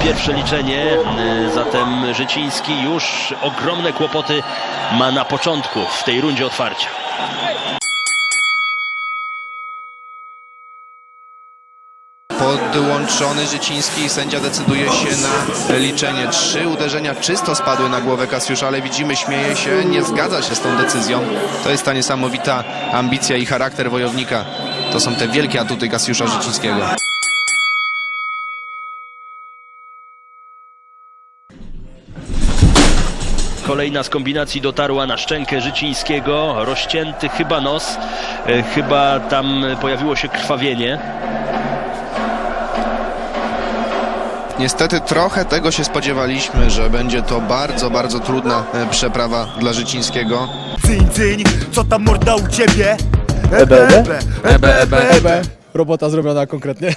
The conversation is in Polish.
pierwsze liczenie, y, zatem Życiński już ogromne kłopoty ma na początku w tej rundzie otwarcia. Podłączony Życiński sędzia decyduje się na liczenie. Trzy uderzenia czysto spadły na głowę Kasiusza, ale widzimy, śmieje się, nie zgadza się z tą decyzją. To jest ta niesamowita ambicja i charakter wojownika. To są te wielkie atuty Kasiusza Życińskiego. Kolejna z kombinacji dotarła na szczękę Życińskiego, rozcięty chyba nos, y, chyba tam pojawiło się krwawienie. Niestety trochę tego się spodziewaliśmy, że będzie to bardzo, bardzo trudna e, przeprawa dla Życińskiego. Cyń, cyń, co tam morda u ciebie? Ebe, ebe? ebe, ebe, ebe. Ebe. Robota zrobiona konkretnie.